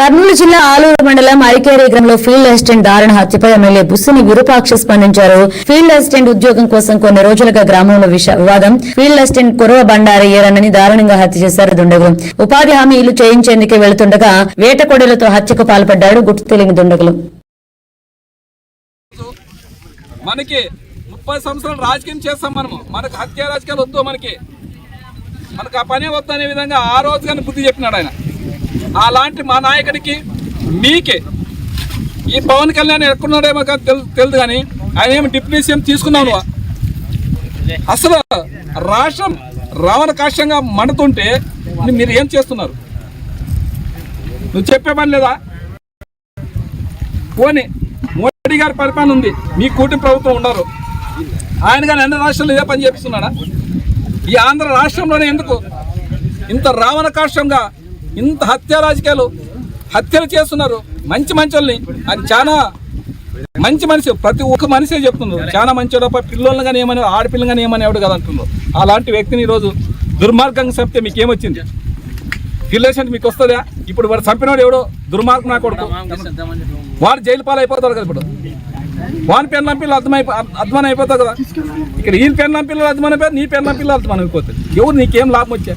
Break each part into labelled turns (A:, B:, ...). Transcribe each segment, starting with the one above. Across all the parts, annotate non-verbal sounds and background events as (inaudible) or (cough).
A: కర్నూలు జిల్లా ఆలూరు మండలం ఐకేరి గ్రామంలో ఫీల్డ్ అసిస్టెంట్ దారుణ హత్యపై ఎమ్మెల్యే బుస్సుని విరూపాక్ష స్పందించారు. ఫీల్డ్ అసిస్టెంట్ ఉద్యోగం కోసం కొన్ని రోజులుగా గ్రామంలో విష- వివాదం. ఫీల్డ్ అసిస్టెంట్ కురవ బండారి దారుణంగా హత్య చేశారు దుండగులు. ఉపాధి హామీలు చేయించేందుకే వెళుతుండగా వేటకొడలతో హత్యకు పాల్పడ్డాడు గుర్తు తెలియని దుండగులు.
B: మనకి ముప్పై సంవత్సరాలు రాజకీయం చేస్తాం మనము. మనకు హత్య రాజకీయాలు వద్దు మనకి. మనకు ఆ పనే వద్దు అనే విధంగా ఆ రోజు కానీ బుద్ధి చెప్పినాడు ఆయన. అలాంటి మా నాయకుడికి మీకే ఈ పవన్ కళ్యాణ్ ఎక్కడున్నాడేమో కానీ తెలు తెలియదు కానీ ఆయన ఏమి డిప్యూటీ సీఎం తీసుకున్నాను. అసలు రాష్ట్రం రావణ కాష్టంగా మండుతుంటే మీరు ఏం చేస్తున్నారు? నువ్వు చెప్పే పని లేదా? పోనీ మోడీ గారి పరిపాలన ఉంది. మీ కూటమి ప్రభుత్వం ఉండరు. ఆయన కానీ అన్ని రాష్ట్రాలు ఇదే పని చేపిస్తున్నాడా? ఈ ఆంధ్ర రాష్ట్రంలోనే ఎందుకు ఇంత రావణ కాష్టంగా ఇంత హత్య రాజకీయాలు హత్యలు చేస్తున్నారు. మంచి మంచోళ్ళని. అది చాలా మంచి మనిషి. ప్రతి ఒక్క మనిషే చెప్తున్నారు చాలా మంచి పిల్లల్ని కానీ ఏమని ఆడపిల్లని కానీ ఏమని ఎవడు కదా అంటున్నారు అలాంటి వ్యక్తిని ఈరోజు దుర్మార్గంగా చెప్తే మీకు ఏమొచ్చింది రిలేషన్ మీకు వస్తుందా? ఇప్పుడు వాడు చంపినోడు ఎవడో? దుర్మార్గం నా కొడుకు. వాడు జైలు పాలైపోతాడు కదా ఇప్పుడు. వాని పెన్నం పిల్లలు అర్థమై అర్థమని అయిపోతావు కదా. ఇక్కడ ఈ పెన్నం పిల్లలు అర్థమని అయిపోయి నీ పెన్నం పిల్లలు అర్థమని అయిపోతుంది ఎవరు నీకేం లాభం వచ్చా?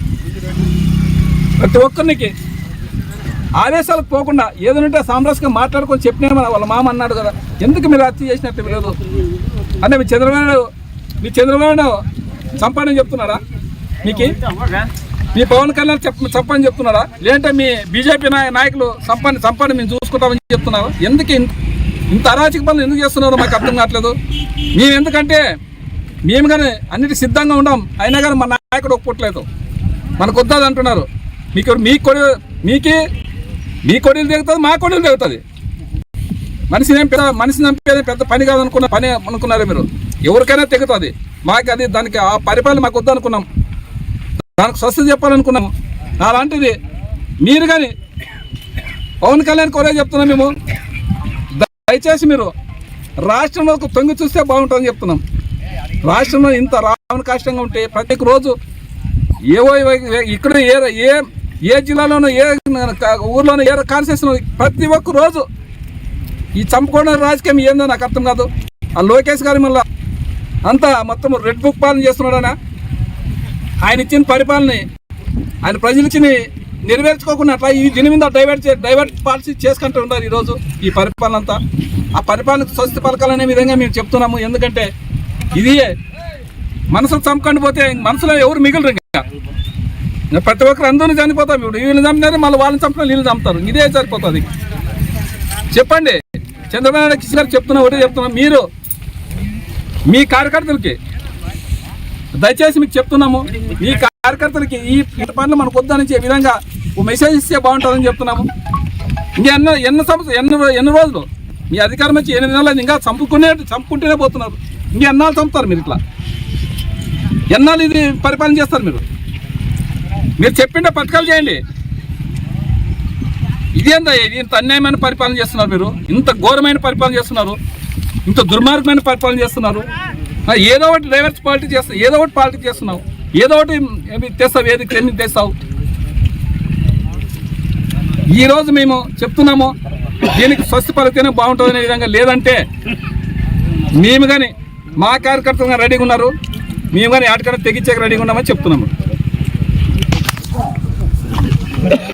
B: ప్రతి ఒక్కరికి ఆదేశాలకు పోకుండా ఏదైనా సామరస్యంగా మాట్లాడుకొని చెప్పినా వాళ్ళ మామ అన్నాడు కదా. ఎందుకు మీరు హత్య చేసినట్టు లేదు అంటే మీ చంద్రబాబు మీ చంద్రబాబు చంపాడని చెప్తున్నాడా? మీకు? మీ పవన్ కళ్యాణ్ చెప్ప చంపని చెప్తున్నారా లేదంటే మీ బీజేపీ నాయకులు చంపని చంపని మేము చూసుకుంటామని చెప్తున్నారు? ఎందుకు ఇంత- అరాచక పనులు ఎందుకు చేస్తున్నారో మాకు అర్థం కావట్లేదు. మేము ఎందుకంటే మేము కానీ అన్నిటి సిద్ధంగా ఉన్నాం అయినా కానీ మా నాయకుడు ఒప్పుకోవట్లేదు. మనకు వద్దాది అంటున్నారు. మీకు మీ కొడు మీకే మీ కొడులు దిగుతుంది మా కొడులు దిగుతుంది మనిషిని ఏం పెద్ద మనిషిని చంపేది పెద్ద పని కాదనుకున్న పని అనుకున్నారు మీరు. ఎవరికైనా తెగుతుంది మాకు అది దానికి ఆ పరిపాలన మాకు వద్దనుకున్నాం. దానికి స్వస్థ చెప్పాలనుకున్నాము అలాంటిది మీరు కానీ పవన్ కళ్యాణ్ కోరే చెప్తున్నాం మేము. దయచేసి మీరు రాష్ట్రంలో ఒక తొంగి చూస్తే బాగుంటుందని చెప్తున్నాం. రాష్ట్రంలో ఇంత రావణ కష్టంగా ఉంటే ప్రతి రోజు ఏవో- ఇక్కడ ఏ ఏ ఏ జిల్లాలోనూ ఏ ఊర్లోనూ ఏ కాన్స్టిట్యూషన్ ప్రతి ఒక్క రోజు ఈ చంపుకోవడం రాజకీయం ఏందో నాకు అర్థం కాదు. ఆ లోకేష్ గారి మళ్ళీ అంతా మొత్తం రెడ్ బుక్ పాలన చేస్తున్నాడనా ఆయన. ఇచ్చిన పరిపాలన ఆయన ప్రజలు ఇచ్చిన నెరవేర్చుకోకుండా అట్లా ఈ దీని మీద డైవర్ట్ డైవర్ట్ పాలసీ చేసుకుంటూ ఉన్నారు ఈరోజు ఈ పరిపాలన అంతా. ఆ పరిపాలనకు స్వస్తి పథకాలనే విధంగా మేము చెప్తున్నాము. ఎందుకంటే ఇది మనసులు చంపుకొని పోతే మనసులో ఎవరు మిగిలిరు ఇంకా. ప్రతి ఒక్కరు అందరూ చనిపోతాం ఇప్పుడు. వీళ్ళు చంపినారు మళ్ళీ వాళ్ళని చంపిన వీళ్ళు చంపుతారు. ఇదే సరిపోతుంది. చెప్పండి. చంద్రబాబు నాయుడు కిషన్ గారు చెప్తున్నా ఒకటే చెప్తున్నా. మీరు మీ కార్యకర్తలకి దయచేసి మీకు చెప్తున్నాము ఈ కార్యకర్తలకి ఈ పనులు మనకు వద్దనిచ్చే విధంగా ఒక మెసేజ్ ఇస్తే బాగుంటుందని చెప్తున్నాము. ఇంకా ఎన్న ఎన్ని సంవత్సరం ఎన్ని ఎన్ని రోజులు మీ అధికారం వచ్చి ఎన్ని నెలలు ఇంకా చంపుకునే చంపుకుంటూనే పోతున్నారు. ఇంకా ఎన్నాళ్ళు చంపుతారు మీరు ఇట్లా? ఎన్నాళ్ళు ఇది పరిపాలన చేస్తారు మీరు? మీరు చెప్పిండే పథకాలు చేయండి. ఇదేందా ఇది ఇంత అన్యాయమైన పరిపాలన చేస్తున్నారు మీరు. ఇంత ఘోరమైన పరిపాలన చేస్తున్నారు. ఇంత దుర్మార్గమైన పరిపాలన చేస్తున్నారు. ఏదో ఒకటి డైవర్స్ పాలిటీ చేస్తావు ఏదో ఒకటి పాలిటీ చేస్తున్నావు. ఏదో ఒకటి ఏమి తెస్తావు ఏది ఎన్ని తెస్తావు. ఈరోజు మేము చెప్తున్నాము దీనికి స్వస్థ పలితేనే బాగుంటుందనే విధంగా లేదంటే మేము కానీ మా కార్యకర్తలు రెడీగా ఉన్నారు. మేము కానీ ఆటకన్నా తెగించాక రెడీగా ఉన్నామని చెప్తున్నాము. but (laughs)